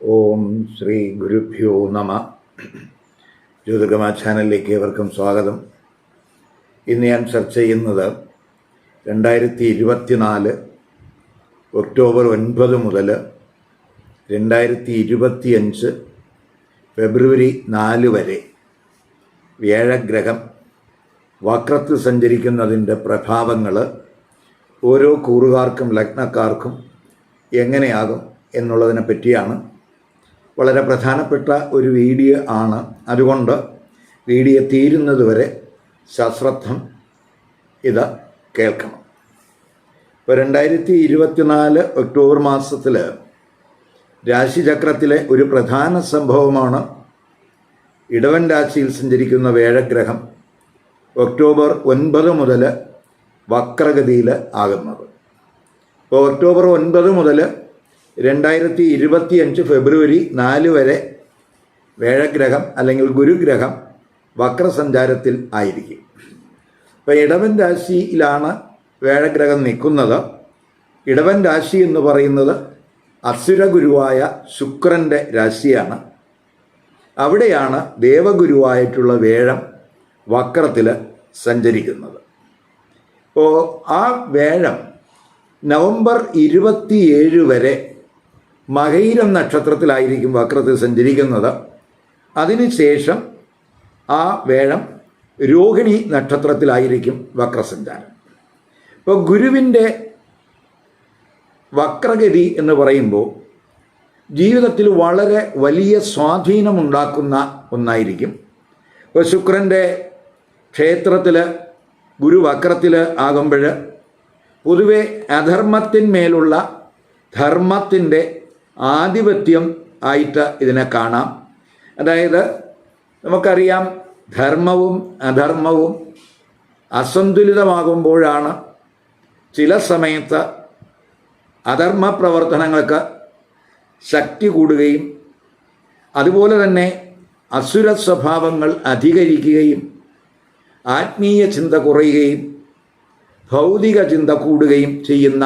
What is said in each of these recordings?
ഓം ശ്രീ ഗുരുഭ്യോ നമ. ജ്യോതികമ ചാനലിലേക്ക് ഏവർക്കും സ്വാഗതം. ഇന്ന് ഞാൻ ചർച്ച ചെയ്യുന്നത് രണ്ടായിരത്തി ഇരുപത്തിനാല് ഒക്ടോബർ ഒൻപത് മുതൽ രണ്ടായിരത്തി ഇരുപത്തിയഞ്ച് ഫെബ്രുവരി നാല് വരെ വ്യാഴഗ്രഹം വക്രത്തിൽ സഞ്ചരിക്കുന്നതിന്റെ പ്രഭാവങ്ങൾ ഓരോ കൂറുകാർക്കും ലഗ്നക്കാർക്കും എങ്ങനെയാകും എന്നുള്ളതിനെ പറ്റിയാണ് വളരെ പ്രധാനപ്പെട്ട ഒരു വീഡിയോ ആണ്. അതുകൊണ്ട് വീഡിയോ തീരുന്നതുവരെ സശ്രദ്ധം ഇത് കേൾക്കണം. ഇപ്പോൾ രണ്ടായിരത്തി ഇരുപത്തിനാല് ഒക്ടോബർ മാസത്തിൽ രാശിചക്രത്തിലെ ഒരു പ്രധാന സംഭവമാണ് ഇടവൻ രാശിയിൽ സഞ്ചരിക്കുന്ന വേഴഗ്രഹം ഒക്ടോബർ ഒൻപത് മുതൽ വക്രഗതിയിൽ ആകുന്നത്. ഇപ്പോൾ ഒക്ടോബർ ഒൻപത് മുതൽ രണ്ടായിരത്തി ഇരുപത്തി അഞ്ച് ഫെബ്രുവരി നാല് വരെ വേഴഗ്രഹം അല്ലെങ്കിൽ ഗുരുഗ്രഹം വക്രസഞ്ചാരത്തിൽ ആയിരിക്കും. ഇപ്പോൾ ഇടവൻ രാശിയിലാണ് വേഴഗ്രഹം നിൽക്കുന്നത്. ഇടവൻ രാശി എന്ന് പറയുന്നത് അസുരഗുരുവായ ശുക്രന്റെ രാശിയാണ്. അവിടെയാണ് ദേവഗുരുവായിട്ടുള്ള വേഴം വക്രത്തിൽ സഞ്ചരിക്കുന്നത്. അപ്പോൾ ആ വേഴം നവംബർ ഇരുപത്തിയേഴ് വരെ മകൈരം നക്ഷത്രത്തിലായിരിക്കും വക്രത്തിൽ സഞ്ചരിക്കുന്നത്. അതിനുശേഷം ആ വേഴം രോഹിണി നക്ഷത്രത്തിലായിരിക്കും വക്രസഞ്ചാരം. ഇപ്പോൾ ഗുരുവിന്റെ വക്രഗതി എന്ന് പറയുമ്പോൾ ജീവിതത്തിൽ വളരെ വലിയ സ്വാധീനമുണ്ടാക്കുന്ന ഒന്നായിരിക്കും. ഇപ്പോൾ ശുക്രന്റെ ക്ഷേത്രത്തിൽ ഗുരുവക്രത്തിൽ ആകുമ്പോൾ പൊതുവെ അധർമ്മത്തിന്മേലുള്ള ധർമ്മത്തിന്റെ ആധിപത്യം ആയിട്ട് ഇതിനെ കാണാം. അതായത് നമുക്കറിയാം ധർമ്മവും അധർമ്മവും അസന്തുലിതമാകുമ്പോഴാണ് ചില സമയത്ത് അധർമ്മ പ്രവർത്തനങ്ങൾക്ക് ശക്തി കൂടുകയും അതുപോലെ തന്നെ അസുര സ്വഭാവങ്ങൾ അധികരിക്കുകയും ആത്മീയ ചിന്ത കുറയുകയും ഭൗതിക ചിന്ത കൂടുകയും ചെയ്യുന്ന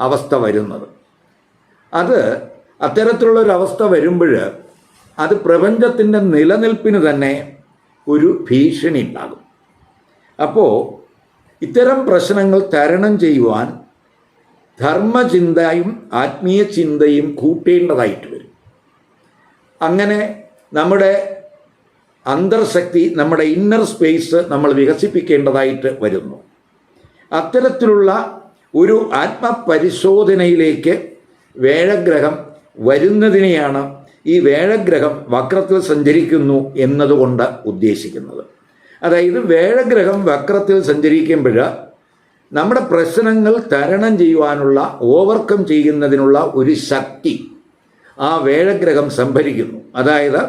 അവസ്ഥ വരുന്നത്. അത് അത്തരത്തിലുള്ളൊരവസ്ഥ വരുമ്പോൾ അത് പ്രപഞ്ചത്തിന്റെ നിലനിൽപ്പിന് തന്നെ ഒരു ഭീഷണി ഉണ്ടാകും അപ്പോൾ ഇത്തരം പ്രശ്നങ്ങൾ തരണം ചെയ്യുവാൻ ധർമ്മചിന്തയും ആത്മീയ ചിന്തയും കൂട്ടേണ്ടതായിട്ട് വരും. അങ്ങനെ നമ്മുടെ അന്തർശക്തി നമ്മുടെ ഇന്നർ സ്പേസ് നമ്മൾ വികസിപ്പിക്കേണ്ടതായിട്ട് വരുന്നു. അത്തരത്തിലുള്ള ഒരു ആത്മപരിശോധനയിലേക്ക് വേഴഗ്രഹം വരുന്നതിനെയാണ് ഈ വേഴഗ്രഹം വക്രത്തിൽ സഞ്ചരിക്കുന്നു എന്നതുകൊണ്ട് ഉദ്ദേശിക്കുന്നത്. അതായത് വേഴഗ്രഹം വക്രത്തിൽ സഞ്ചരിക്കുമ്പോൾ നമ്മുടെ പ്രശ്നങ്ങൾ തരണം ചെയ്യുവാനുള്ള ഓവർകം ചെയ്യുന്നതിനുള്ള ഒരു ശക്തി ആ വേഴഗ്രഹം സംഭരിക്കുന്നു. അതായത്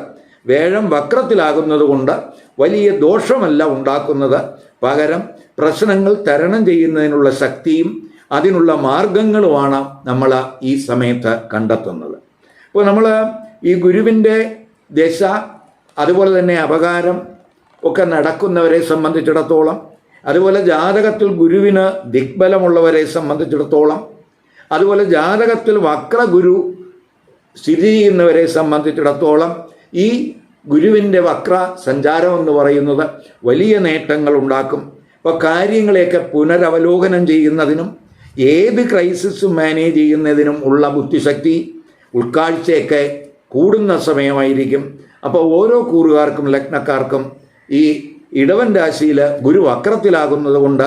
വേഴം വക്രത്തിലാകുന്നത് കൊണ്ട് വലിയ ദോഷമല്ല ഉണ്ടാക്കുന്നത്. പകരം പ്രശ്നങ്ങൾ തരണം ചെയ്യുന്നതിനുള്ള ശക്തിയും അതിനുള്ള മാർഗങ്ങളുമാണ് നമ്മൾ ഈ സമയത്ത് കണ്ടെത്തുന്നത്. അപ്പോൾ നമ്മൾ ഈ ഗുരുവിന്റെ ദശ അതുപോലെ തന്നെ അപകാരം ഒക്കെ നടക്കുന്നവരെ സംബന്ധിച്ചിടത്തോളം അതുപോലെ ജാതകത്തിൽ ഗുരുവിന് ദിഗ്ബലമുള്ളവരെ സംബന്ധിച്ചിടത്തോളം അതുപോലെ ജാതകത്തിൽ വക്രഗുരു സ്ഥിതി ചെയ്യുന്നവരെ സംബന്ധിച്ചിടത്തോളം ഈ ഗുരുവിന്റെ വക്ര സഞ്ചാരം എന്ന് പറയുന്നത് വലിയ നേട്ടങ്ങൾ ഉണ്ടാക്കും. അപ്പോൾ കാര്യങ്ങളെയൊക്കെ പുനരവലോകനം ചെയ്യുന്നതിനും ഏത് ക്രൈസിസും മാനേജ് ചെയ്യുന്നതിനും ഉള്ള ബുദ്ധിശക്തി ഉൾക്കാഴ്ചയൊക്കെ കൂടുന്ന സമയമായിരിക്കും. അപ്പോൾ ഓരോ കൂറുകാർക്കും ലഗ്നക്കാർക്കും ഈ ഇടവൻ രാശിയിൽ ഗുരു വക്രത്തിലാകുന്നത് കൊണ്ട്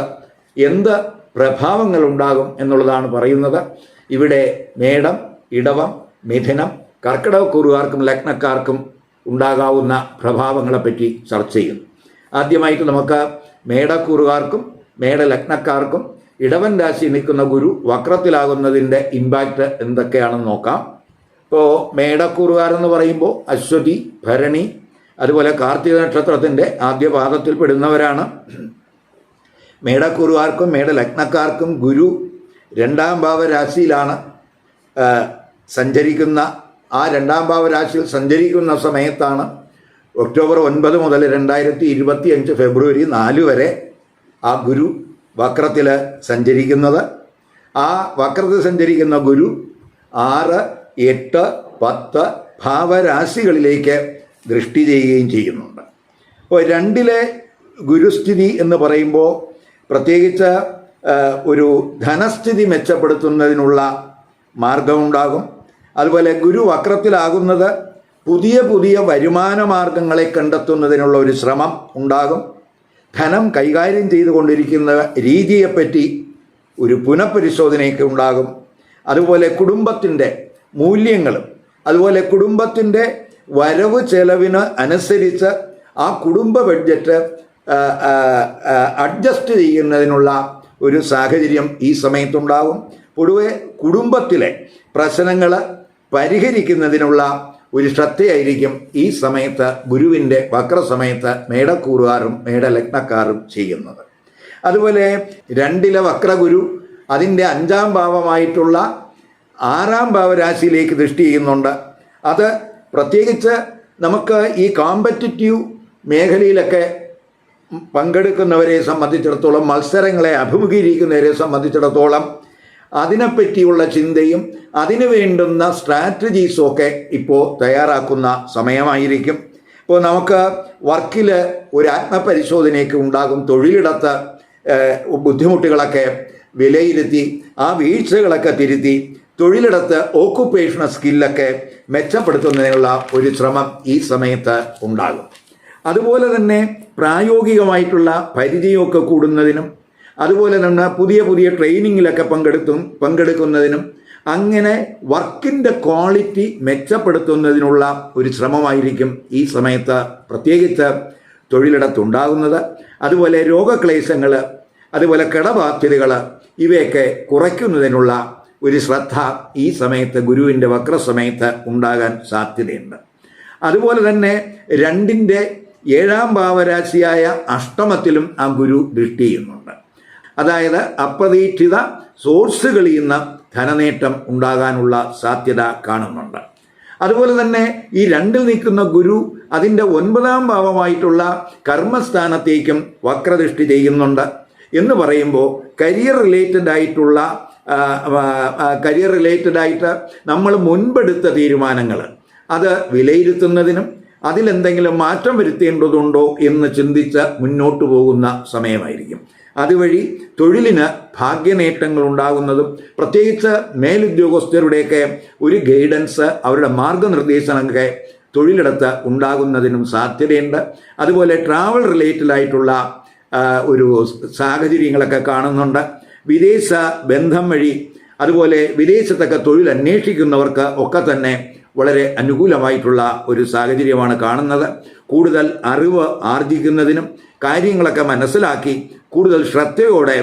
എന്ത് പ്രഭാവങ്ങൾ ഉണ്ടാകും എന്നുള്ളതാണ് പറയുന്നത്. ഇവിടെ മേടം ഇടവം മിഥുനം കർക്കിടക കൂറുകാർക്കും ലഗ്നക്കാർക്കും ഉണ്ടാകാവുന്ന പ്രഭാവങ്ങളെപ്പറ്റി ചർച്ച ചെയ്യുന്നു. ആദ്യമായിട്ട് നമുക്ക് മേടക്കൂറുകാർക്കും മേടലഗ്നക്കാർക്കും ഇടവൻ രാശി നിൽക്കുന്ന ഗുരു വക്രത്തിലാകുന്നതിന്റെ ഇമ്പാക്റ്റ് എന്തൊക്കെയാണെന്ന് നോക്കാം. ഇപ്പോൾ മേടക്കൂറുകാരെന്ന് പറയുമ്പോൾ അശ്വതി ഭരണി അതുപോലെ കാർത്തിക നക്ഷത്രത്തിന്റെ ആദ്യ പാദത്തിൽ പെടുന്നവരാണ്. മേടക്കൂറുകാർക്കും മേടലഗ്നക്കാർക്കും ഗുരു രണ്ടാം ഭാവരാശിയിലാണ് സഞ്ചരിക്കുന്ന. ആ രണ്ടാം ഭാവരാശിയിൽ സഞ്ചരിക്കുന്ന സമയത്താണ് ഒക്ടോബർ ഒൻപത് മുതൽ രണ്ടായിരത്തി ഇരുപത്തി അഞ്ച് ഫെബ്രുവരി നാല് വരെ ആ ഗുരു വക്രത്തിൽ സഞ്ചരിക്കുന്നത്. ആ വക്രത്തിൽ സഞ്ചരിക്കുന്ന ഗുരു ആറ് എട്ട് പത്ത് ഭാവരാശികളിലേക്ക് ദൃഷ്ടി ചെയ്യുകയും ചെയ്യുന്നുണ്ട്. അപ്പോൾ രണ്ടിലെ ഗുരുസ്ഥിതി എന്ന് പറയുമ്പോൾ പ്രത്യേകിച്ച് ഒരു ധനസ്ഥിതി മെച്ചപ്പെടുത്തുന്നതിനുള്ള മാർഗമുണ്ടാകും. അതുപോലെ ഗുരു വക്രത്തിലാകുന്നത് പുതിയ പുതിയ വരുമാന മാർഗങ്ങളെ കണ്ടെത്തുന്നതിനുള്ള ഒരു ശ്രമം ഉണ്ടാകും. ധനം കൈകാര്യം ചെയ്തുകൊണ്ടിരിക്കുന്ന രീതിയെപ്പറ്റി ഒരു പുനഃപരിശോധനയൊക്കെ ഉണ്ടാകും. അതുപോലെ കുടുംബത്തിന്റെ മൂല്യങ്ങളും അതുപോലെ കുടുംബത്തിന്റെ വരവ് ചെലവിന് അനുസരിച്ച് ആ കുടുംബ ബഡ്ജറ്റ് അഡ്ജസ്റ്റ് ചെയ്യുന്നതിനുള്ള ഒരു സാഹചര്യം ഈ സമയത്തുണ്ടാകും പൊതുവെ കുടുംബത്തിലെ പ്രശ്നങ്ങൾ പരിഹരിക്കുന്നതിനുള്ള ഒരു ശ്രദ്ധയായിരിക്കും ഈ സമയത്ത് ഗുരുവിന്റെ വക്രസമയത്ത് മേടക്കൂറുകാരും മേടലഗ്നക്കാരും ചെയ്യുന്നത്. അതുപോലെ രണ്ടിലെ വക്രഗുരു അതിന്റെ അഞ്ചാം ഭാവമായിട്ടുള്ള ആറാം ഭാവരാശിയിലേക്ക് ദൃഷ്ടി ചെയ്യുന്നുണ്ട്. അത് പ്രത്യേകിച്ച് നമുക്ക് ഈ കോമ്പറ്റിറ്റീവ് മേഖലയിലൊക്കെ പങ്കെടുക്കുന്നവരെ സംബന്ധിച്ചിടത്തോളം മത്സരങ്ങളെ അഭിമുഖീകരിക്കുന്നവരെ സംബന്ധിച്ചിടത്തോളം അതിനെപ്പറ്റിയുള്ള ചിന്തയും അതിനു വേണ്ടുന്ന സ്ട്രാറ്റജീസും ഒക്കെ ഇപ്പോൾ തയ്യാറാക്കുന്ന സമയമായിരിക്കും. ഇപ്പോൾ നമുക്ക് വർക്കിൽ ഒരു ആത്മപരിശോധനയൊക്കെ ഉണ്ടാകും തൊഴിലിടത്ത് ബുദ്ധിമുട്ടുകളൊക്കെ വിലയിരുത്തി ആ വീഴ്ചകളൊക്കെ തിരുത്തി തൊഴിലിടത്ത് ഓക്കുപ്പേഷണൽ സ്കില്ലൊക്കെ മെച്ചപ്പെടുത്തുന്നതിനുള്ള ഒരു ശ്രമം ഈ സമയത്ത് ഉണ്ടാകും. അതുപോലെ തന്നെ പ്രായോഗികമായിട്ടുള്ള പരിചയമൊക്കെ കൂടുന്നതിനും അതുപോലെ തന്നെ പുതിയ പുതിയ ട്രെയിനിങ്ങിലൊക്കെ പങ്കെടുത്തും പങ്കെടുക്കുന്നതിനും അങ്ങനെ വർക്കിന്റെ ക്വാളിറ്റി മെച്ചപ്പെടുത്തുന്നതിനുള്ള ഒരു ശ്രമമായിരിക്കും ഈ സമയത്ത് പ്രത്യേകിച്ച് തൊഴിലിടത്തുണ്ടാകുന്നത്. അതുപോലെ രോഗക്ലേശങ്ങൾ അതുപോലെ കടബാധ്യതകൾ ഇവയൊക്കെ കുറയ്ക്കുന്നതിനുള്ള ഒരു ശ്രദ്ധ ഈ സമയത്ത് ഗുരുവിന്റെ വക്രസമയത്ത് ഉണ്ടാകാൻ സാധ്യതയുണ്ട്. അതുപോലെ തന്നെ രണ്ടിന്റെ ഏഴാം ഭാവരാശിയായ അഷ്ടമത്തിലും ആ ഗുരു ദൃഷ്ടി ചെയ്യുന്നുണ്ട്. അതായത് അപ്രതീക്ഷിത സോഴ്സുകളിൽ നിന്ന് ധനനേട്ടം ഉണ്ടാകാനുള്ള സാധ്യത കാണുന്നുണ്ട്. അതുപോലെ തന്നെ ഈ രണ്ടിൽ നിൽക്കുന്ന ഗുരു അതിന്റെ ഒൻപതാം ഭാവമായിട്ടുള്ള കർമ്മസ്ഥാനത്തേക്കും വക്രദൃഷ്ടി ചെയ്യുന്നുണ്ട് എന്ന് പറയുമ്പോൾ കരിയർ റിലേറ്റഡ് ആയിട്ടുള്ള കരിയർ റിലേറ്റഡ് ആയിട്ട് നമ്മൾ മുൻപെടുത്ത തീരുമാനങ്ങൾ. അത് വിലയിരുത്തുന്നതിനും അതിലെന്തെങ്കിലും മാറ്റം വരുത്തേണ്ടതുണ്ടോ എന്ന് ചിന്തിച്ച് മുന്നോട്ട് പോകുന്ന സമയമായിരിക്കും. അതുവഴി തൊഴിലിന് ഭാഗ്യനേട്ടങ്ങൾ ഉണ്ടാകുന്നതും പ്രത്യേകിച്ച് മേലുദ്യോഗസ്ഥരുടെയൊക്കെ ഒരു ഗൈഡൻസ് അവരുടെ മാർഗനിർദ്ദേശങ്ങളൊക്കെ തൊഴിലിടത്ത് ഉണ്ടാകുന്നതിനും സാധ്യതയുണ്ട്. അതുപോലെ ട്രാവൽ റിലേറ്റഡ് ആയിട്ടുള്ള ഒരു സാഹചര്യങ്ങളൊക്കെ കാണുന്നുണ്ട്. വിദേശ ബന്ധം വഴി അതുപോലെ വിദേശത്തൊക്കെ തൊഴിൽ അന്വേഷിക്കുന്നവർക്ക് ഒക്കെ തന്നെ വളരെ അനുകൂലമായിട്ടുള്ള ഒരു സാഹചര്യമാണ് കാണുന്നത്. കൂടുതൽ അറിവ് ആർജിക്കുന്നതിനും കാര്യങ്ങളൊക്കെ മനസ്സിലാക്കി കൂടുതൽ ശ്രദ്ധയോടെ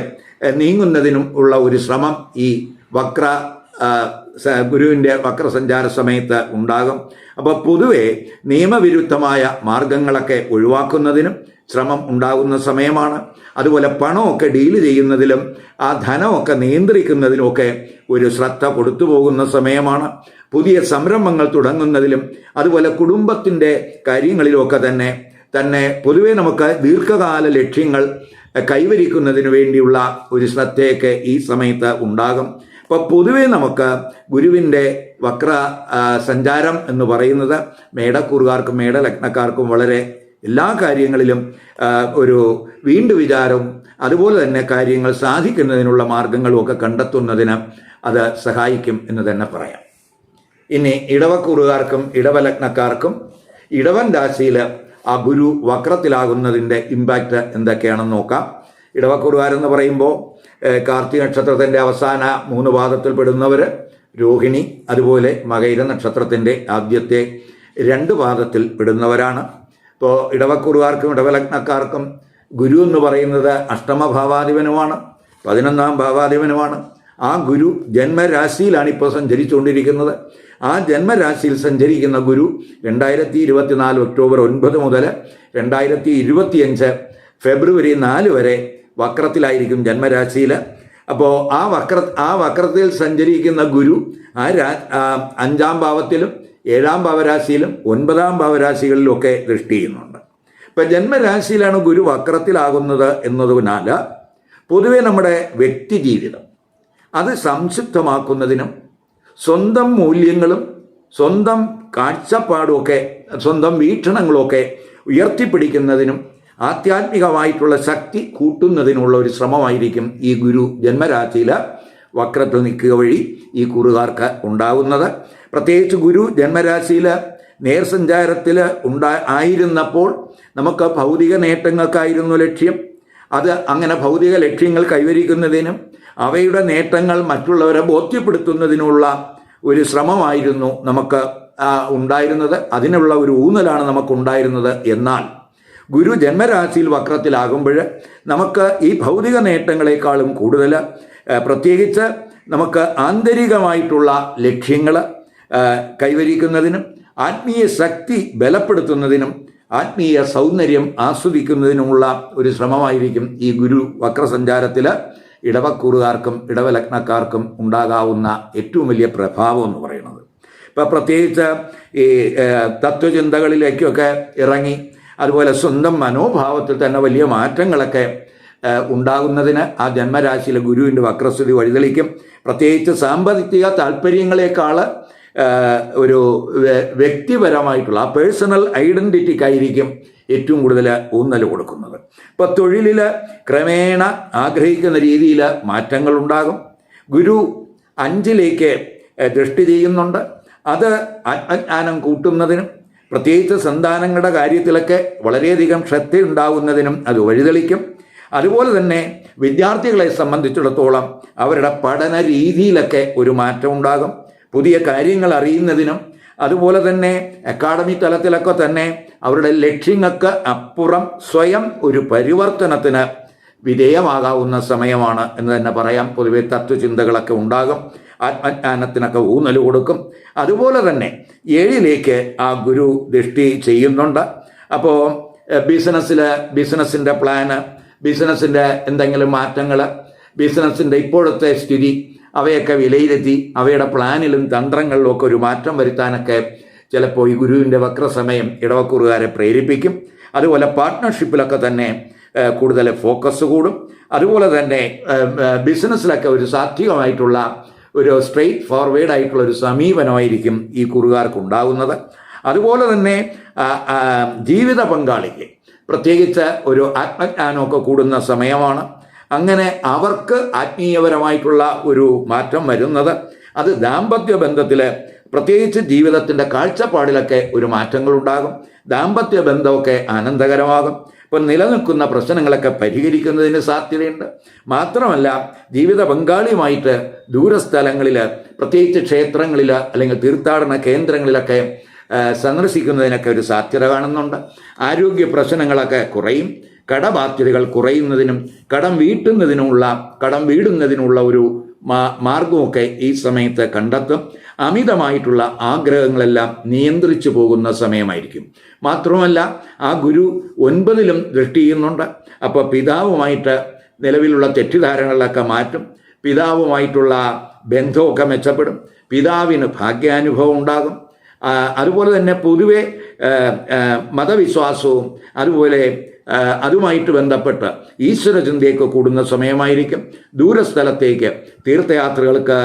നീങ്ങുന്നതിനും ഉള്ള ഒരു ശ്രമം ഈ വക്ര ഗുരുവിന്റെ വക്രസഞ്ചാര സമയത്ത് ഉണ്ടാകും. അപ്പോൾ പൊതുവെ നിയമവിരുദ്ധമായ മാർഗങ്ങളൊക്കെ ഒഴിവാക്കുന്നതിനും ശ്രമം ഉണ്ടാകുന്ന സമയമാണ്. അതുപോലെ പണമൊക്കെ ഡീൽ ചെയ്യുന്നതിലും ആ ധനമൊക്കെ നിയന്ത്രിക്കുന്നതിലുമൊക്കെ ഒരു ശ്രദ്ധ കൊടുത്തു പോകുന്ന സമയമാണ്. പുതിയ സംരംഭങ്ങൾ തുടങ്ങുന്നതിലും അതുപോലെ കുടുംബത്തിന്റെ കാര്യങ്ങളിലുമൊക്കെ തന്നെ തന്നെ പൊതുവെ നമുക്ക് ദീർഘകാല ലക്ഷ്യങ്ങൾ കൈവരിക്കുന്നതിന് വേണ്ടിയുള്ള ഒരു ശ്രദ്ധയൊക്കെ ഈ സമയത്ത് ഉണ്ടാകും. അപ്പോൾ പൊതുവെ നമുക്ക് ഗുരുവിന്റെ വക്ര സഞ്ചാരം എന്ന് പറയുന്നത് മേടക്കൂറുകാർക്കും മേടലഗ്നക്കാർക്കും വളരെ എല്ലാ കാര്യങ്ങളിലും ഒരു വീണ്ടു വിചാരവും അതുപോലെ തന്നെ കാര്യങ്ങൾ സാധിക്കുന്നതിനുള്ള മാർഗങ്ങളും ഒക്കെ കണ്ടെത്തുന്നതിന് അത് സഹായിക്കും എന്ന് തന്നെ പറയാം. ഇനി ഇടവക്കൂറുകാർക്കും ഇടവലഗ്നക്കാർക്കും ഇടവൻ രാശിയിൽ ആ ഗുരു വക്രത്തിലാകുന്നതിന്റെ ഇമ്പാക്റ്റ് എന്തൊക്കെയാണെന്ന് നോക്കാം. ഇടവക്കൂറുകാരെന്ന് പറയുമ്പോൾ കാർത്തിക നക്ഷത്രത്തിന്റെ അവസാന മൂന്ന് പാദത്തിൽ പെടുന്നവർ രോഹിണി അതുപോലെ മകൈര നക്ഷത്രത്തിന്റെ ആദ്യത്തെ രണ്ട് പാദത്തിൽ പെടുന്നവരാണ്. ഇപ്പോൾ ഇടവക്കൂറുകാർക്കും ഇടവലഗ്നക്കാർക്കും ഗുരു എന്ന് പറയുന്നത് അഷ്ടമഭാവാധിപനുമാണ് പതിനൊന്നാം ഭാവാധിപനുമാണ്. ആ ഗുരു ജന്മരാശിയിലാണ് ഇപ്പോൾ സഞ്ചരിച്ചുകൊണ്ടിരിക്കുന്നത്. ആ ജന്മരാശിയിൽ സഞ്ചരിക്കുന്ന ഗുരു രണ്ടായിരത്തി ഇരുപത്തിനാല് ഒക്ടോബർ ഒൻപത് മുതൽ രണ്ടായിരത്തി ഇരുപത്തിയഞ്ച് ഫെബ്രുവരി നാല് വരെ വക്രത്തിലായിരിക്കും ജന്മരാശിയിൽ. അപ്പോൾ ആ വക്ര ആ വക്രത്തിൽ സഞ്ചരിക്കുന്ന ഗുരു ആ രാ അഞ്ചാം ഭാവത്തിലും ഏഴാം ഭാവരാശിയിലും ഒൻപതാം ഭാവരാശികളിലുമൊക്കെ ദൃഷ്ടി ചെയ്യുന്നുണ്ട്. ഇപ്പം ജന്മരാശിയിലാണ് ഗുരു വക്രത്തിലാകുന്നത് എന്നതിനാൽ പൊതുവെ നമ്മുടെ വ്യക്തി ജീവിതം അത് സംക്ഷിപ്തമാക്കുന്നതിനും സ്വന്തം മൂല്യങ്ങളും സ്വന്തം കാഴ്ചപ്പാടുമൊക്കെ സ്വന്തം വീക്ഷണങ്ങളുമൊക്കെ ഉയർത്തിപ്പിടിക്കുന്നതിനും ആധ്യാത്മികമായിട്ടുള്ള ശക്തി കൂട്ടുന്നതിനുള്ള ഒരു ശ്രമമായിരിക്കും ഈ ഗുരു ജന്മരാശിയിൽ വക്രത്തിൽ നിൽക്കുക വഴി ഈ കുറുകാർക്ക് ഉണ്ടാകുന്നത് പ്രത്യേകിച്ച് ഗുരു ജന്മരാശിയിൽ നേർസഞ്ചാരത്തിൽ ഉണ്ടാ ആയിരുന്നപ്പോൾ നമുക്ക് ഭൗതിക നേട്ടങ്ങൾക്കായിരുന്നു ലക്ഷ്യം. അത് അങ്ങനെ ഭൗതിക ലക്ഷ്യങ്ങൾ കൈവരിക്കുന്നതിനും അവയുടെ നേട്ടങ്ങൾ മറ്റുള്ളവരെ ബോധ്യപ്പെടുത്തുന്നതിനുള്ള ഒരു ശ്രമമായിരുന്നു നമുക്ക് ഉണ്ടായിരുന്നത്. അതിനുള്ള ഒരു ഊന്നലാണ് നമുക്കുണ്ടായിരുന്നത്. എന്നാൽ ഗുരു ജന്മരാശിയിൽ വക്രത്തിലാകുമ്പോൾ നമുക്ക് ഈ ഭൗതിക നേട്ടങ്ങളെക്കാളും കൂടുതൽ പ്രത്യേകിച്ച് നമുക്ക് ആന്തരികമായിട്ടുള്ള ലക്ഷ്യങ്ങൾ കൈവരിക്കുന്നതിനും ആത്മീയ ശക്തി ബലപ്പെടുത്തുന്നതിനും ആത്മീയ സൗന്ദര്യം ആസ്വദിക്കുന്നതിനുമുള്ള ഒരു ശ്രമമായിരിക്കും ഈ ഗുരു വക്രസഞ്ചാരത്തിൽ ഇടവക്കൂറുകാർക്കും ഇടവലഗ്നക്കാർക്കും ഉണ്ടാകാവുന്ന ഏറ്റവും വലിയ പ്രഭാവം എന്ന് പറയുന്നത്. ഇപ്പം പ്രത്യേകിച്ച് ഈ തത്വചിന്തകളിലേക്കൊക്കെ ഇറങ്ങി അതുപോലെ സ്വന്തം മനോഭാവത്തിൽ തന്നെ വലിയ മാറ്റങ്ങളൊക്കെ ഉണ്ടാകുന്നതിന് ആ ജന്മരാശിയിലെ ഗുരുവിന്റെ വക്രസ്ഥിതി വഴിതെളിക്കും. പ്രത്യേകിച്ച് സാമ്പത്തിക താല്പര്യങ്ങളെക്കാൾ ഒരു വ്യക്തിപരമായിട്ടുള്ള ആ പേഴ്സണൽ ഐഡന്റിറ്റിക്കായിരിക്കും ഏറ്റവും കൂടുതൽ ഊന്നൽ കൊടുക്കുന്നത്. ഇപ്പോൾ തൊഴിലിൽ ക്രമേണ ആഗ്രഹിക്കുന്ന രീതിയിൽ മാറ്റങ്ങളുണ്ടാകും. ഗുരു അഞ്ചിലേക്ക് ദൃഷ്ടി ചെയ്യുന്നുണ്ട്. അത് ആത്മജ്ഞാനം കൂട്ടുന്നതിനും പ്രത്യേകിച്ച് സന്താനങ്ങളുടെ കാര്യത്തിലൊക്കെ വളരെയധികം ശ്രദ്ധയുണ്ടാകുന്നതിനും അത് വഴിതെളിക്കും. അതുപോലെ തന്നെ വിദ്യാർത്ഥികളെ സംബന്ധിച്ചിടത്തോളം അവരുടെ പഠന രീതിയിലൊക്കെ ഒരു മാറ്റം ഉണ്ടാകും പുതിയ കാര്യങ്ങൾ അറിയുന്നതിനും അതുപോലെ തന്നെ അക്കാഡമി തലത്തിലൊക്കെ തന്നെ അവരുടെ ലക്ഷ്യങ്ങൾക്ക് അപ്പുറം സ്വയം ഒരു പരിവർത്തനത്തിന് വിധേയമാകാവുന്ന സമയമാണ് എന്ന് തന്നെ പറയാം. പൊതുവെ തത്വചിന്തകളൊക്കെ ഉണ്ടാകും. ആത്മജ്ഞാനത്തിനൊക്കെ ഊന്നൽ കൊടുക്കും. അതുപോലെ തന്നെ ഏഴിലേക്ക് ആ ഗുരു ദൃഷ്ടി ചെയ്യുന്നുണ്ട്. അപ്പോൾ ബിസിനസ്സിൽ ബിസിനസ്സിന്റെ പ്ലാന് ബിസിനസ്സിന്റെ എന്തെങ്കിലും മാറ്റങ്ങൾ ബിസിനസ്സിന്റെ ഇപ്പോഴത്തെ സ്ഥിതി അവയൊക്കെ വിലയിരുത്തി അവയുടെ പ്ലാനിലും തന്ത്രങ്ങളിലും ഒക്കെ ഒരു മാറ്റം വരുത്താനൊക്കെ ചിലപ്പോൾ ഈ ഗുരുവിന്റെ വക്രസമയം ഇടവക്കൂറുകാരെ പ്രേരിപ്പിക്കും. അതുപോലെ പാർട്ട്ണർഷിപ്പിലൊക്കെ തന്നെ കൂടുതൽ ഫോക്കസ് കൂടും. അതുപോലെ തന്നെ ബിസിനസ്സിലൊക്കെ ഒരു സാത്വികമായിട്ടുള്ള ഒരു സ്ട്രെയിറ്റ് ഫോർവേഡ് ആയിട്ടുള്ള ഒരു സമീപനമായിരിക്കും ഈ കുറുകാർക്ക് ഉണ്ടാകുന്നത്. അതുപോലെ തന്നെ ജീവിത പങ്കാളിക്ക് പ്രത്യേകിച്ച് ഒരു ആത്മജ്ഞാനമൊക്കെ കൂടുന്ന സമയമാണ്. അങ്ങനെ അവർക്ക് ആത്മീയപരമായിട്ടുള്ള ഒരു മാറ്റം വരുന്നത്. അത് ദാമ്പത്യ ബന്ധത്തിൽ പ്രത്യേകിച്ച് ജീവിതത്തിന്റെ കാഴ്ചപ്പാടിലൊക്കെ ഒരു മാറ്റങ്ങളുണ്ടാകും. ദാമ്പത്യ ബന്ധമൊക്കെ ആനന്ദകരമാകും. ഇപ്പം നിലനിൽക്കുന്ന പ്രശ്നങ്ങളൊക്കെ പരിഹരിക്കുന്നതിന് സാധ്യതയുണ്ട്. മാത്രമല്ല ജീവിത പങ്കാളിയുമായിട്ട് ദൂരസ്ഥലങ്ങളിൽ പ്രത്യേകിച്ച് ക്ഷേത്രങ്ങളിൽ അല്ലെങ്കിൽ തീർത്ഥാടന കേന്ദ്രങ്ങളിലൊക്കെ സന്ദർശിക്കുന്നതിനൊക്കെ ഒരു സാധ്യത കാണുന്നുണ്ട്. ആരോഗ്യ പ്രശ്നങ്ങളൊക്കെ കുറയും. കടബാധ്യതകൾ കുറയുന്നതിനും കടം വീട്ടുന്നതിനുമുള്ള കടം വീടുന്നതിനുള്ള ഒരു മാർഗമൊക്കെ ഈ സമയത്ത് കണ്ടെത്തും. അമിതമായിട്ടുള്ള ആഗ്രഹങ്ങളെല്ലാം നിയന്ത്രിച്ചു പോകുന്ന സമയമായിരിക്കും. മാത്രമല്ല ആ ഗുരു ഒൻപതിലും ദൃഷ്ടി ചെയ്യുന്നുണ്ട്. അപ്പോൾ പിതാവുമായിട്ട് നിലവിലുള്ള തെറ്റിദ്ധാരണകളൊക്കെ മാറ്റും. പിതാവുമായിട്ടുള്ള ബന്ധമൊക്കെ മെച്ചപ്പെടും. പിതാവിന് ഭാഗ്യാനുഭവം ഉണ്ടാകും. അതുപോലെ തന്നെ പൊതുവെ മതവിശ്വാസവും അതുപോലെ അതുമായിട്ട് ബന്ധപ്പെട്ട് ഈശ്വര ചിന്തയൊക്കെ കൂടുന്ന സമയമായിരിക്കും. ദൂരസ്ഥലത്തേക്ക് തീർത്ഥയാത്രകൾക്ക്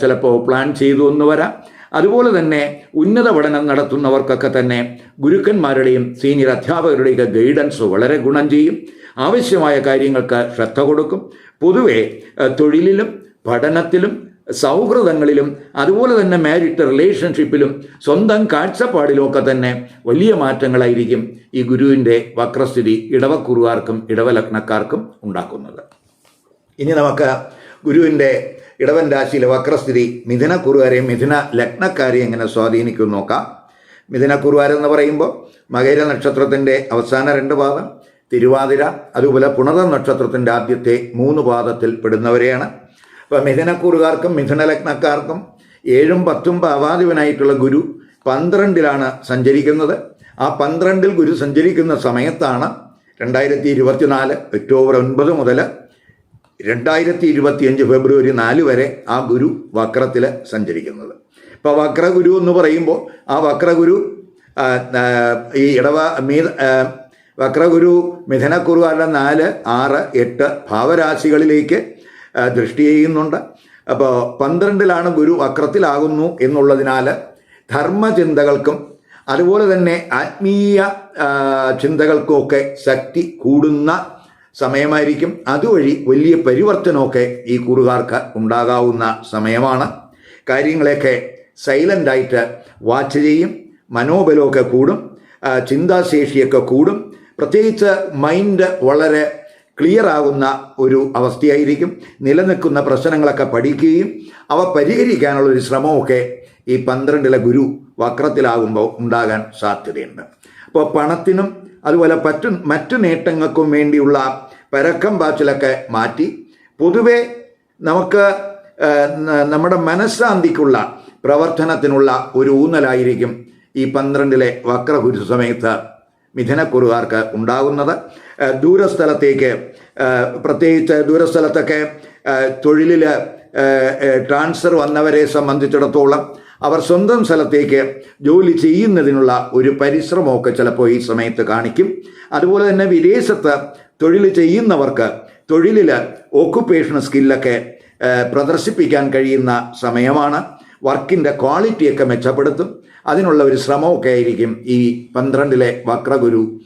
ചിലപ്പോൾ പ്ലാൻ ചെയ്തു എന്ന് വരാം. അതുപോലെ തന്നെ ഉന്നത പഠനം നടത്തുന്നവർക്കൊക്കെ തന്നെ ഗുരുക്കന്മാരുടെയും സീനിയർ അധ്യാപകരുടെയൊക്കെ ഗൈഡൻസ് വളരെ ഗുണം ചെയ്യും. ആവശ്യമായ കാര്യങ്ങൾക്ക് ശ്രദ്ധ കൊടുക്കും. പൊതുവെ തൊഴിലിലും പഠനത്തിലും സൗഹൃദങ്ങളിലും അതുപോലെ തന്നെ മാരിറ്റ് റിലേഷൻഷിപ്പിലും സ്വന്തം കാഴ്ചപ്പാടിലും ഒക്കെ തന്നെ വലിയ മാറ്റങ്ങളായിരിക്കും ഈ ഗുരുവിന്റെ വക്രസ്ഥിതി ഇടവക്കുറുകാർക്കും ഇടവലഗ്നക്കാർക്കും ഉണ്ടാക്കുന്നത്. ഇനി നമുക്ക് ഗുരുവിന്റെ ഇടവൻ രാശിയിലെ വക്രസ്ഥിതി മിഥുനക്കുറുകാരെയും മിഥുന ലഗ്നക്കാരെയും എങ്ങനെ സ്വാധീനിക്കും നോക്കാം. നോക്കാം മിഥുനക്കുറുകാരെന്ന് പറയുമ്പോൾ മകര നക്ഷത്രത്തിന്റെ അവസാന രണ്ട് പാദം തിരുവാതിര അതുപോലെ പുണത നക്ഷത്രത്തിന്റെ ആദ്യത്തെ മൂന്ന് പാദത്തിൽ പെടുന്നവരെയാണ്. അപ്പോൾ മിഥുനക്കൂറുകാർക്കും മിഥുനലഗ്നക്കാർക്കും ഏഴും പത്തും പാവാധിപനായിട്ടുള്ള ഗുരു പന്ത്രണ്ടിലാണ് സഞ്ചരിക്കുന്നത്. ആ പന്ത്രണ്ടിൽ ഗുരു സഞ്ചരിക്കുന്ന സമയത്താണ് രണ്ടായിരത്തി ഇരുപത്തിനാല് ഒക്ടോബർ ഒൻപത് മുതൽ രണ്ടായിരത്തി ഇരുപത്തിയഞ്ച് ഫെബ്രുവരി നാല് വരെ ആ ഗുരു വക്രത്തിൽ സഞ്ചരിക്കുന്നത്. ഇപ്പോൾ വക്രഗുരു എന്ന് പറയുമ്പോൾ ആ വക്രഗുരു ഈ ഇടവ മീ വക്രഗുരു മിഥനക്കുറുവാരുടെ നാല് ആറ് എട്ട് ഭാവരാശികളിലേക്ക് ദൃഷ്ടി ചെയ്യുന്നുണ്ട്. അപ്പോൾ പന്ത്രണ്ടിലാണ് ഗുരു വക്രത്തിലാകുന്നു എന്നുള്ളതിനാൽ ധർമ്മചിന്തകൾക്കും അതുപോലെ തന്നെ ആത്മീയ ചിന്തകൾക്കുമൊക്കെ ശക്തി കൂടുന്ന സമയമായിരിക്കും. അതുവഴി വലിയ പരിവർത്തനമൊക്കെ ഈ കുറുകാർക്ക് ഉണ്ടാകാവുന്ന സമയമാണ്. കാര്യങ്ങളെയൊക്കെ സൈലന്റായിട്ട് വാച്ച് ചെയ്യും. മനോബലമൊക്കെ കൂടും. ചിന്താശേഷിയൊക്കെ കൂടും. പ്രത്യേകിച്ച് മൈൻഡ് വളരെ ക്ലിയർ ആകുന്ന ഒരു അവസ്ഥയായിരിക്കും. നിലനിൽക്കുന്ന പ്രശ്നങ്ങളൊക്കെ പഠിക്കുകയും അവ പരിഹരിക്കാനുള്ള ഒരു ശ്രമമൊക്കെ ഈ പന്ത്രണ്ടിലെ ഗുരു വക്രത്തിലാകുമ്പോൾ ഉണ്ടാകാൻ സാധ്യതയുണ്ട്. അപ്പോൾ പണത്തിനും അതുപോലെ പറ്റു മറ്റു നേട്ടങ്ങൾക്കും വേണ്ടിയുള്ള പരക്കം പാച്ചിലൊക്കെ മാറ്റി പൊതുവെ നമുക്ക് നമ്മുടെ മനഃശാന്തിക്കുള്ള പ്രവർത്തനത്തിനുള്ള ഒരു ഊന്നലായിരിക്കും ഈ പന്ത്രണ്ടിലെ വക്രഗുരു സമയത്ത് മിഥുനക്കുറുകാർക്ക് ഉണ്ടാകുന്നത്. ദൂരസ്ഥലത്തേക്ക് പ്രത്യേകിച്ച് ദൂരസ്ഥലത്തൊക്കെ തൊഴിലിൽ ട്രാൻസ്ഫർ വന്നവരെ സംബന്ധിച്ചിടത്തോളം അവർ സ്വന്തം സ്ഥലത്തേക്ക് ജോലി ചെയ്യുന്നതിനുള്ള ഒരു പരിശ്രമമൊക്കെ ചിലപ്പോൾ ഈ സമയത്ത് കാണിക്കും. അതുപോലെ തന്നെ വിദേശത്ത് തൊഴിൽ ചെയ്യുന്നവർക്ക് തൊഴിലിൽ ഓക്കുപ്പേഷൻ സ്കില്ലൊക്കെ പ്രദർശിപ്പിക്കാൻ കഴിയുന്ന സമയമാണ്. വർക്കിന്റെ ക്വാളിറ്റിയൊക്കെ മെച്ചപ്പെടുത്തും. അതിനുള്ള ഒരു ശ്രമമൊക്കെ ആയിരിക്കും ഈ പന്ത്രണ്ടിലെ വക്രഗുരു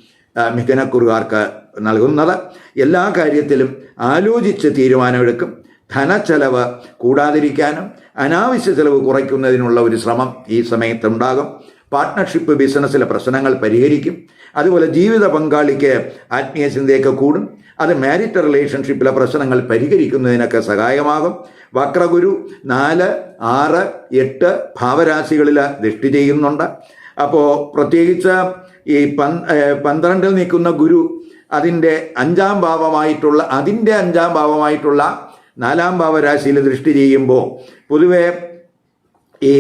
മിഥുനക്കുറുകാർക്ക് നൽകുന്നത് എല്ലാ കാര്യത്തിലും ആലോചിച്ച് തീരുമാനമെടുക്കും. ധനച്ചെലവ് കൂടാതിരിക്കാനും അനാവശ്യ ചെലവ് കുറയ്ക്കുന്നതിനുള്ള ഒരു ശ്രമം ഈ സമയത്തുണ്ടാകും. പാർട്ട്ണർഷിപ്പ് ബിസിനസ്സിലെ പ്രശ്നങ്ങൾ പരിഹരിക്കും. അതുപോലെ ജീവിത പങ്കാളിക്ക് ആത്മീയ ചിന്തയൊക്കെ കൂടും. അത് മാരിറ്റ് റിലേഷൻഷിപ്പിലെ പ്രശ്നങ്ങൾ പരിഹരിക്കുന്നതിനൊക്കെ സഹായകമാകും വക്രഗുരു നാല് ആറ് എട്ട് ഭാവരാശികളിൽ ദൃഷ്ടി ചെയ്യുന്നുണ്ട്. അപ്പോൾ പ്രത്യേകിച്ച് ഈ പന്ത്രണ്ടിൽ നിൽക്കുന്ന ഗുരു അതിന്റെ അഞ്ചാം ഭാവമായിട്ടുള്ള അതിന്റെ അഞ്ചാം ഭാവമായിട്ടുള്ള നാലാം ഭാവരാശിയിൽ ദൃഷ്ടി ചെയ്യുമ്പോൾ പൊതുവെ ഈ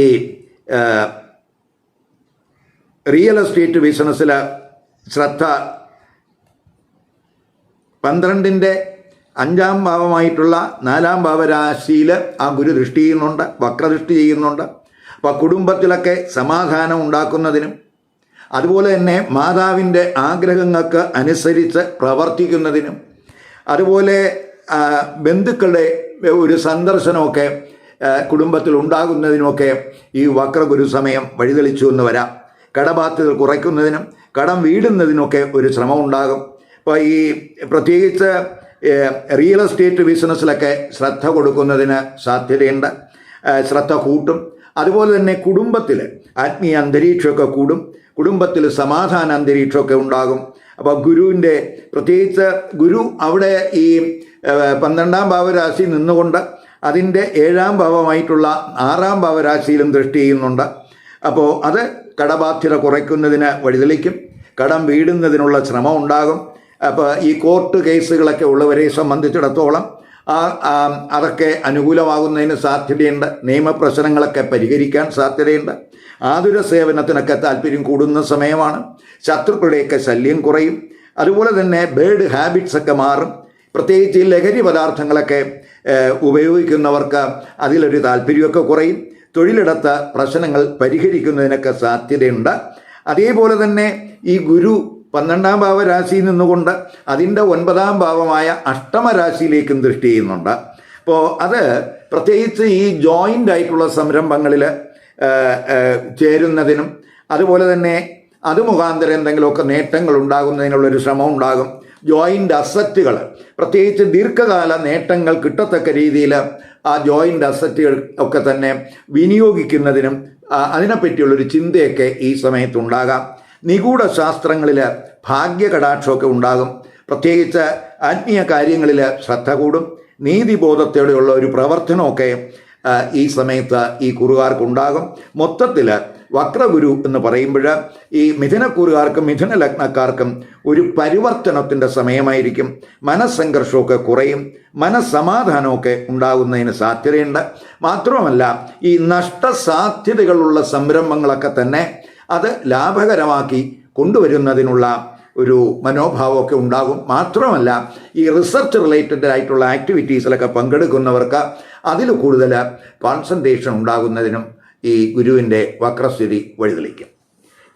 റിയൽ എസ്റ്റേറ്റ് ബിസിനസ്സിൽ ശ്രദ്ധ പന്ത്രണ്ടിന്റെ അഞ്ചാം ഭാവമായിട്ടുള്ള നാലാം ഭാവരാശിയിൽ ആ ഗുരു ദൃഷ്ടി ചെയ്യുന്നുണ്ട് വക്രദൃഷ്ടി ചെയ്യുന്നുണ്ട്. അപ്പോൾ കുടുംബത്തിലൊക്കെ സമാധാനം ഉണ്ടാക്കുന്നതിനും അതുപോലെ തന്നെ മാതാവിന്റെ ആഗ്രഹങ്ങൾക്ക് അനുസരിച്ച് പ്രവർത്തിക്കുന്നതിനും അതുപോലെ ബന്ധുക്കളുടെ ഒരു സന്ദർശനമൊക്കെ കുടുംബത്തിൽ ഉണ്ടാകുന്നതിനുമൊക്കെ ഈ വക്രഗുരു സമയം വഴിതെളിച്ചു എന്ന് വരാം. കടബാധ്യതകൾ കുറയ്ക്കുന്നതിനും കടം വീടുന്നതിനൊക്കെ ഒരു ശ്രമം ഉണ്ടാകും അപ്പോൾ ഈ പ്രത്യേകിച്ച് റിയൽ എസ്റ്റേറ്റ് ബിസിനസ്സിലൊക്കെ ശ്രദ്ധ കൊടുക്കുന്നതിന് സാധ്യതയുണ്ട്. ശ്രദ്ധ കൂട്ടും. അതുപോലെ തന്നെ കുടുംബത്തിൽ ആത്മീയ അന്തരീക്ഷമൊക്കെ കൂടും. കുടുംബത്തിൽ സമാധാന അന്തരീക്ഷമൊക്കെ ഉണ്ടാകും. അപ്പോൾ ഗുരുവിന്റെ പ്രത്യേകിച്ച് ഗുരു അവിടെ ഈ പന്ത്രണ്ടാം ഭാവരാശി നിന്നുകൊണ്ട് അതിന്റെ ഏഴാം ഭാവമായിട്ടുള്ള ആറാം ഭാവരാശിയിലും ദൃഷ്ടി ചെയ്യുന്നുണ്ട്. അപ്പോൾ അത് കടബാധ്യത കുറയ്ക്കുന്നതിന് വഴിതെളിക്കും. കടം വീടുന്നതിനുള്ള ശ്രമം ഉണ്ടാകും. അപ്പോൾ ഈ കോർട്ട് കേസുകളൊക്കെ ഉള്ളവരെ സംബന്ധിച്ചിടത്തോളം ആ, അതൊക്കെ അനുകൂലമാകുന്നതിന് സാധ്യതയുണ്ട്. നിയമപ്രശ്നങ്ങളൊക്കെ പരിഹരിക്കാൻ സാധ്യതയുണ്ട്. ആതുര സേവനത്തിനൊക്കെ താല്പര്യം കൂടുന്ന സമയമാണ്. ശത്രുക്കളുടെയൊക്കെ ശല്യം കുറയും. അതുപോലെ തന്നെ ബേഡ് ഹാബിറ്റ്സ് ഒക്കെ മാറും. പ്രത്യേകിച്ച് ഈ ലഹരി പദാർത്ഥങ്ങളൊക്കെ ഉപയോഗിക്കുന്നവർക്ക് അതിലൊരു താല്പര്യമൊക്കെ കുറയും. തൊഴിലിടത്ത് പ്രശ്നങ്ങൾ പരിഹരിക്കുന്നതിനൊക്കെ സാധ്യതയുണ്ട്. അതേപോലെ തന്നെ ഈ ഗുരു പന്ത്രണ്ടാം ഭാവരാശിയിൽ നിന്നുകൊണ്ട് അതിന്റെ ഒൻപതാം ഭാവമായ അഷ്ടമരാശിയിലേക്കും ദൃഷ്ടി ചെയ്യുന്നുണ്ട്. അപ്പോൾ അത് പ്രത്യേകിച്ച് ഈ ജോയിന്റ് ആയിട്ടുള്ള സംരംഭങ്ങളിൽ ചേരുന്നതിനും അതുപോലെ തന്നെ അത് മുഖാന്തരം എന്തെങ്കിലുമൊക്കെ നേട്ടങ്ങൾ ഉണ്ടാകുന്നതിനുള്ളൊരു ശ്രമം ഉണ്ടാകും. ജോയിന്റ് അസറ്റുകൾ പ്രത്യേകിച്ച് ദീർഘകാല നേട്ടങ്ങൾ കിട്ടത്തക്ക രീതിയിൽ ആ ജോയിന്റ് അസറ്റുകൾ ഒക്കെ തന്നെ വിനിയോഗിക്കുന്നതിനും അതിനെപ്പറ്റിയുള്ളൊരു ചിന്തയൊക്കെ ഈ സമയത്തുണ്ടാകാം. നിഗൂഢ ശാസ്ത്രങ്ങളിൽ ഭാഗ്യകടാക്ഷമൊക്കെ ഉണ്ടാകും. പ്രത്യേകിച്ച് ആത്മീയ കാര്യങ്ങളിൽ ശ്രദ്ധ കൂടും. നീതിബോധത്തോടെയുള്ള ഒരു പ്രവർത്തനമൊക്കെ ഈ സമയത്ത് ഈ കുറുകാർക്കുണ്ടാകും. മൊത്തത്തിൽ വക്രഗുരു എന്ന് പറയുമ്പോൾ ഈ മിഥുനക്കുറുകാർക്കും മിഥുന ലഗ്നക്കാർക്കും ഒരു പരിവർത്തനത്തിന്റെ സമയമായിരിക്കും. മനസ്സംഘർഷമൊക്കെ കുറയും മനസ്സമാധാനമൊക്കെ ഉണ്ടാകുന്നതിന് സാധ്യതയുണ്ട്. മാത്രമല്ല ഈ നഷ്ടസാധ്യതകളുള്ള സംരംഭങ്ങളൊക്കെ തന്നെ അത് ലാഭകരമാക്കി കൊണ്ടുവരുന്നതിനുള്ള ഒരു മനോഭാവമൊക്കെ ഉണ്ടാകും. മാത്രമല്ല ഈ റിസർച്ച് റിലേറ്റഡ് ആയിട്ടുള്ള ആക്ടിവിറ്റീസിലൊക്കെ പങ്കെടുക്കുന്നവർക്ക് അതിൽ കൂടുതൽ കോൺസെൻട്രേഷൻ ഉണ്ടാകുന്നതിനും ഈ ഗുരുവിന്റെ വക്രസ്ഥിതി വഴിതെളിക്കും.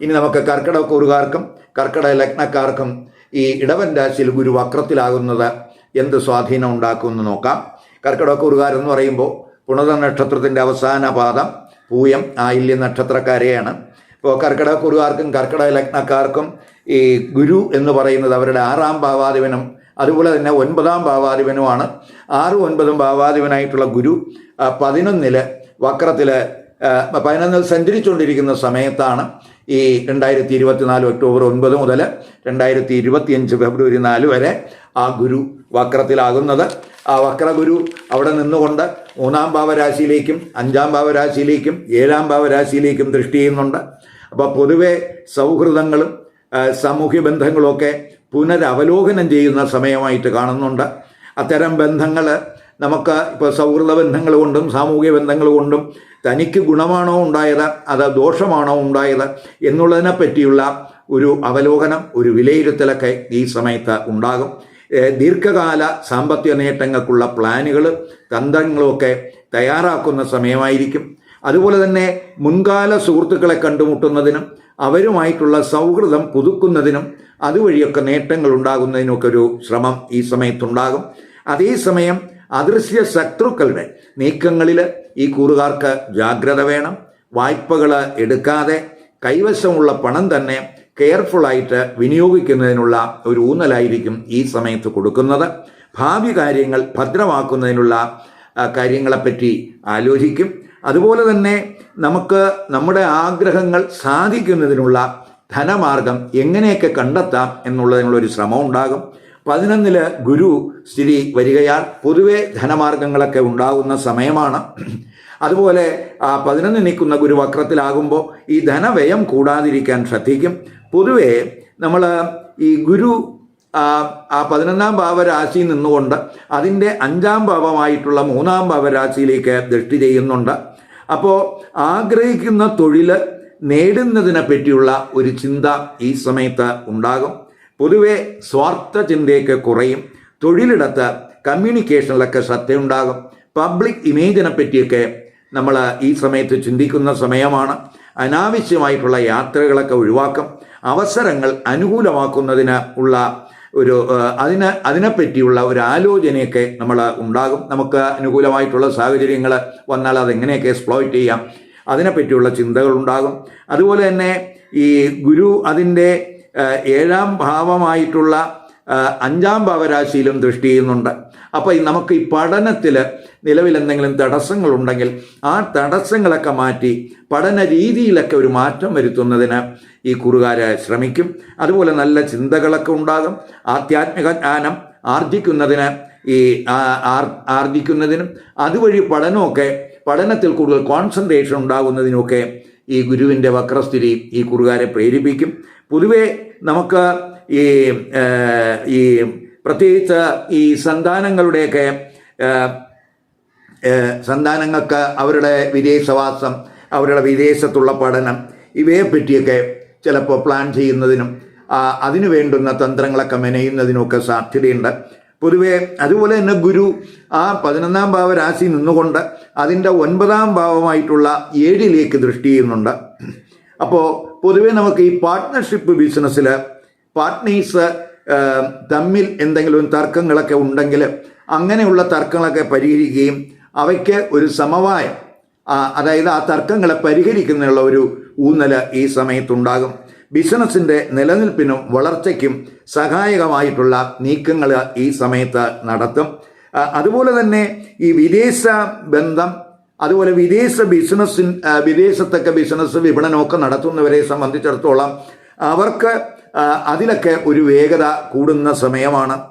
ഇനി നമുക്ക് കർക്കിടകൂറുകാർക്കും കർക്കിടക ലഗ്നക്കാർക്കും ഈ ഇടവൻ രാശിയിൽ ഗുരു വക്രത്തിലാകുന്നത് എന്ത് സ്വാധീനം ഉണ്ടാക്കുമെന്ന് നോക്കാം. കർക്കിടക കൂറുകാരെന്ന് പറയുമ്പോൾ പുണത നക്ഷത്രത്തിന്റെ അവസാന പാദം പൂയം ആയില്യ നക്ഷത്രക്കാരെയാണ്. ഇപ്പോൾ കർക്കിടക കുറുകാർക്കും കർക്കിടക ലഗ്നക്കാർക്കും ഈ ഗുരു എന്ന് പറയുന്നത് അവരുടെ ആറാം ഭാവാധിപനും അതുപോലെ തന്നെ ഒൻപതാം ഭാവാധിപനുമാണ്. ആറും ഒൻപതും ഭാവാധിപനായിട്ടുള്ള ഗുരു പതിനൊന്നിൽ വക്രത്തിൽ പതിനൊന്നിൽ സഞ്ചരിച്ചുകൊണ്ടിരിക്കുന്ന സമയത്താണ് ഈ രണ്ടായിരത്തി ഇരുപത്തിനാല് ഒക്ടോബർ ഒൻപത് മുതൽ രണ്ടായിരത്തി ഇരുപത്തിയഞ്ച് ഫെബ്രുവരി നാല് വരെ ആ ഗുരു വക്രത്തിലാകുന്നത്. ആ വക്രഗുരു അവിടെ നിന്നുകൊണ്ട് മൂന്നാം ഭാവരാശിയിലേക്കും അഞ്ചാം ഭാവരാശിയിലേക്കും ഏഴാം ഭാവരാശിയിലേക്കും ദൃഷ്ടി ചെയ്യുന്നുണ്ട്. അപ്പോൾ പൊതുവെ സൗഹൃദങ്ങളും സാമൂഹ്യ ബന്ധങ്ങളൊക്കെ പുനരവലോകനം ചെയ്യുന്ന സമയമായിട്ട് കാണുന്നുണ്ട്. അത്തരം ബന്ധങ്ങൾ നമുക്ക് ഇപ്പോൾ സൗഹൃദ ബന്ധങ്ങൾ കൊണ്ടും സാമൂഹിക ബന്ധങ്ങൾ കൊണ്ടും തനിക്ക് ഗുണമാണോ ഉണ്ടായത് അത് ദോഷമാണോ ഉണ്ടായത് എന്നുള്ളതിനെ പറ്റിയുള്ള ഒരു അവലോകനം ഒരു വിലയിരുത്തലൊക്കെ ഈ സമയത്ത് ഉണ്ടാകും. ദീർഘകാല സാമ്പത്തിക നേട്ടങ്ങൾക്കുള്ള പ്ലാനുകൾ തന്ത്രങ്ങളൊക്കെ തയ്യാറാക്കുന്ന സമയമായിരിക്കും. അതുപോലെ തന്നെ മുൻകാല സുഹൃത്തുക്കളെ കണ്ടുമുട്ടുന്നതിനും അവരുമായിട്ടുള്ള സൗഹൃദം പുതുക്കുന്നതിനും അതുവഴിയൊക്കെ നേട്ടങ്ങൾ ഉണ്ടാകുന്നതിനൊക്കെ ഒരു ശ്രമം ഈ സമയത്തുണ്ടാകും. അതേസമയം അദൃശ്യ ശത്രുക്കളുടെ നീക്കങ്ങളിൽ ഈ കൂറുകാർക്ക് ജാഗ്രത വേണം. വായ്പകൾ എടുക്കാതെ കൈവശമുള്ള പണം തന്നെ കെയർഫുള്ളായിട്ട് വിനിയോഗിക്കുന്നതിനുള്ള ഒരു ഊന്നലായിരിക്കും ഈ സമയത്ത് കൊടുക്കുന്നത്. ഭാവി കാര്യങ്ങൾ ഭദ്രമാക്കുന്നതിനുള്ള കാര്യങ്ങളെപ്പറ്റി ആലോചിക്കും. അതുപോലെ തന്നെ നമുക്ക് നമ്മുടെ ആഗ്രഹങ്ങൾ സാധിക്കുന്നതിനുള്ള ധനമാർഗം എങ്ങനെയൊക്കെ കണ്ടെത്താം എന്നുള്ളതിനുള്ളൊരു ശ്രമം ഉണ്ടാകും. പതിനൊന്നിൽ ഗുരു സ്ഥിതി വരികയാൽ പൊതുവെ ധനമാർഗങ്ങളൊക്കെ ഉണ്ടാകുന്ന സമയമാണ്. അതുപോലെ ആ പതിനൊന്ന് നിൽക്കുന്ന ഗുരു വക്രത്തിലാകുമ്പോൾ ഈ ധനവ്യയം കൂടാതിരിക്കാൻ ശ്രദ്ധിക്കും. പൊതുവെ നമ്മൾ ഈ ഗുരു ആ പതിനൊന്നാം ഭാവരാശിയിൽ നിന്നുകൊണ്ട് അതിന്റെ അഞ്ചാം ഭാവമായിട്ടുള്ള മൂന്നാം ഭാവരാശിയിലേക്ക് ദൃഷ്ടി ചെയ്യുന്നുണ്ട്. അപ്പോൾ ആഗ്രഹിക്കുന്ന തൊഴിൽ നേടുന്നതിനെ പറ്റിയുള്ള ഒരു ചിന്ത ഈ സമയത്ത് ഉണ്ടാകും. പൊതുവെ സ്വാർത്ഥ ചിന്തയൊക്കെ കുറയും. തൊഴിലിടത്ത് കമ്മ്യൂണിക്കേഷനിലൊക്കെ ശ്രദ്ധയുണ്ടാകും. പബ്ലിക് ഇമേജിനെ പറ്റിയൊക്കെ നമ്മൾ ഈ സമയത്ത് ചിന്തിക്കുന്ന സമയമാണ്. അനാവശ്യമായിട്ടുള്ള യാത്രകളൊക്കെ ഒഴിവാക്കും. അവസരങ്ങൾ അനുകൂലമാക്കുന്നതിന് ഉള്ള ഒരു അതിനെ അതിന് അതിനെപ്പറ്റിയുള്ള ഒരു ആലോചനയൊക്കെ നമ്മൾ ഉണ്ടാകും. നമുക്ക് അനുകൂലമായിട്ടുള്ള സാഹചര്യങ്ങൾ വന്നാൽ അതെങ്ങനെയൊക്കെ എക്സ്പ്ലോയിറ്റ് ചെയ്യാം. അതിനെപ്പറ്റിയുള്ള ചിന്തകൾ ഉണ്ടാകും. അതുപോലെ തന്നെ ഈ ഗുരു അതിന്റെ ഏഴാം ഭാവമായിട്ടുള്ള അഞ്ചാം ഭാവരാശിയിലും ദൃഷ്ടി ചെയ്യുന്നുണ്ട്. അപ്പോൾ നമുക്ക് ഈ പഠനത്തിൽ നിലവിൽ എന്തെങ്കിലും തടസ്സങ്ങളുണ്ടെങ്കിൽ ആ തടസ്സങ്ങളൊക്കെ മാറ്റി പഠന രീതിയിലൊക്കെ ഒരു മാറ്റം വരുത്തുന്നതിന് ഈ കുറുകാര് ശ്രമിക്കും. അതുപോലെ നല്ല ചിന്തകളൊക്കെ ഉണ്ടാകും. ആധ്യാത്മിക ജ്ഞാനം ആർജിക്കുന്നതിന് ഈ ആർ- ആർജിക്കുന്നതിനും അതുവഴി പഠനമൊക്കെ പഠനത്തിൽ കൂടുതൽ കോൺസെൻട്രേഷൻ ഉണ്ടാകുന്നതിനുമൊക്കെ ഈ ഗുരുവിന്റെ വക്രസ്ഥിതി ഈ കുറുകാരെ പ്രേരിപ്പിക്കും. പൊതുവേ നമുക്ക് ഈ ഈ പ്രത്യേകിച്ച് ഈ സന്താനങ്ങളുടെയൊക്കെ സന്താനങ്ങൾക്ക് അവരുടെ വിദേശവാസം അവരുടെ വിദേശത്തുള്ള പഠനം ഇവയെ പറ്റിയൊക്കെ ചിലപ്പോൾ പ്ലാൻ ചെയ്യുന്നതിനും അതിനു വേണ്ടുന്ന തന്ത്രങ്ങളൊക്കെ മെനയുന്നതിനുമൊക്കെ സാധ്യതയുണ്ട്. പൊതുവെ അതുപോലെ തന്നെ ഗുരു ആ പതിനൊന്നാം ഭാവ രാശി നിന്നുകൊണ്ട് അതിന്റെ ഒൻപതാം ഭാവമായിട്ടുള്ള ഏഴിലേക്ക് ദൃഷ്ടി ചെയ്യുന്നുണ്ട്. അപ്പോൾ പൊതുവെ നമുക്ക് ഈ പാർട്ട്ണർഷിപ്പ് ബിസിനസ്സിൽ പാർട്ട്നേഴ്സ് തമ്മിൽ എന്തെങ്കിലും തർക്കങ്ങളൊക്കെ ഉണ്ടെങ്കിൽ അങ്ങനെയുള്ള തർക്കങ്ങളൊക്കെ പരിഹരിക്കുകയും അവയ്ക്ക് ഒരു സമവായം അതായത് ആ തർക്കങ്ങളെ പരിഹരിക്കുന്നതിനുള്ള ഒരു ഊന്നൽ ഈ സമയത്തുണ്ടാകും. ബിസിനസ്സിന്റെ നിലനിൽപ്പിനും വളർച്ചയ്ക്കും സഹായകമായിട്ടുള്ള നീക്കങ്ങൾ ഈ സമയത്ത് നടത്തും. അതുപോലെ തന്നെ ഈ വിദേശ ബന്ധം അതുപോലെ വിദേശ ബിസിനസ്സിൻ വിദേശത്തൊക്കെ ബിസിനസ് വിപണനമൊക്കെ നടത്തുന്നവരെ സംബന്ധിച്ചിടത്തോളം അവർക്ക് അതിലൊക്കെ ഒരു വേഗത കൂടുന്ന സമയമാണ്.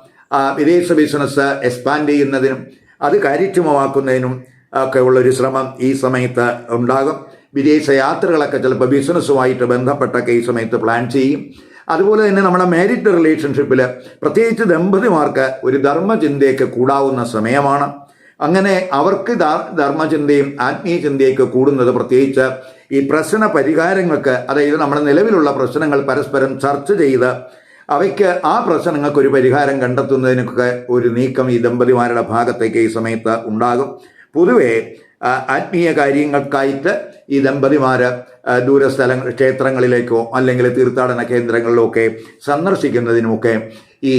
വിദേശ ബിസിനസ് എക്സ്പാൻഡ് ചെയ്യുന്നതിനും അത് കാര്യക്ഷമമാക്കുന്നതിനും ഒക്കെ ഉള്ളൊരു ശ്രമം ഈ സമയത്ത് ഉണ്ടാകും. വിദേശ യാത്രകളൊക്കെ ചിലപ്പോൾ ബിസിനസ്സുമായിട്ട് ബന്ധപ്പെട്ടൊക്കെ ഈ സമയത്ത് പ്ലാൻ ചെയ്യും. അതുപോലെ തന്നെ നമ്മുടെ മാരിറ്റ് റിലേഷൻഷിപ്പിൽ പ്രത്യേകിച്ച് ദമ്പതിമാർക്ക് ഒരു ധർമ്മചിന്തയൊക്കെ കൂടാവുന്ന സമയമാണ്. അങ്ങനെ അവർക്ക് ധർമ്മചിന്തയും ആത്മീയ ചിന്തയൊക്കെ കൂടുന്നത് പ്രത്യേകിച്ച് ഈ പ്രശ്ന പരിഹാരങ്ങൾക്ക് അതായത് നമ്മുടെ നിലവിലുള്ള പ്രശ്നങ്ങൾ പരസ്പരം ചർച്ച ചെയ്ത് അവയ്ക്ക് ആ പ്രശ്നങ്ങൾക്ക് ഒരു പരിഹാരം കണ്ടെത്തുന്നതിനൊക്കെ ഒരു നീക്കം ഈ ദമ്പതിമാരുടെ ഭാഗത്തേക്ക് ഈ സമയത്ത് ഉണ്ടാകും. പൊതുവേ ആത്മീയ കാര്യങ്ങൾക്കായിട്ട് ഈ ദമ്പതിമാർ ദൂരസ്ഥലങ്ങൾ ക്ഷേത്രങ്ങളിലേക്കോ അല്ലെങ്കിൽ തീർത്ഥാടന കേന്ദ്രങ്ങളിലോ ഒക്കെ സന്ദർശിക്കുന്നതിനുമൊക്കെ ഈ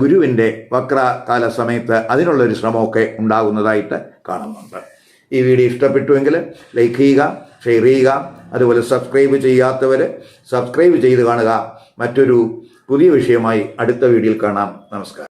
ഗുരുവിന്റെ വക്രകാല സമയത്ത് അതിനുള്ളൊരു ശ്രമമൊക്കെ ഉണ്ടാകുന്നതായിട്ട് കാണുന്നുണ്ട്. ഈ വീഡിയോ ഇഷ്ടപ്പെട്ടുവെങ്കിൽ ലൈക്ക് ചെയ്യുക ഷെയർ ചെയ്യുക അതുപോലെ സബ്സ്ക്രൈബ് ചെയ്യാത്തവർ സബ്സ്ക്രൈബ് ചെയ്ത് കാണുക. മറ്റൊരു പുതിയ വിഷയമായി അടുത്ത വീഡിയോയിൽ കാണാം. നമസ്കാരം.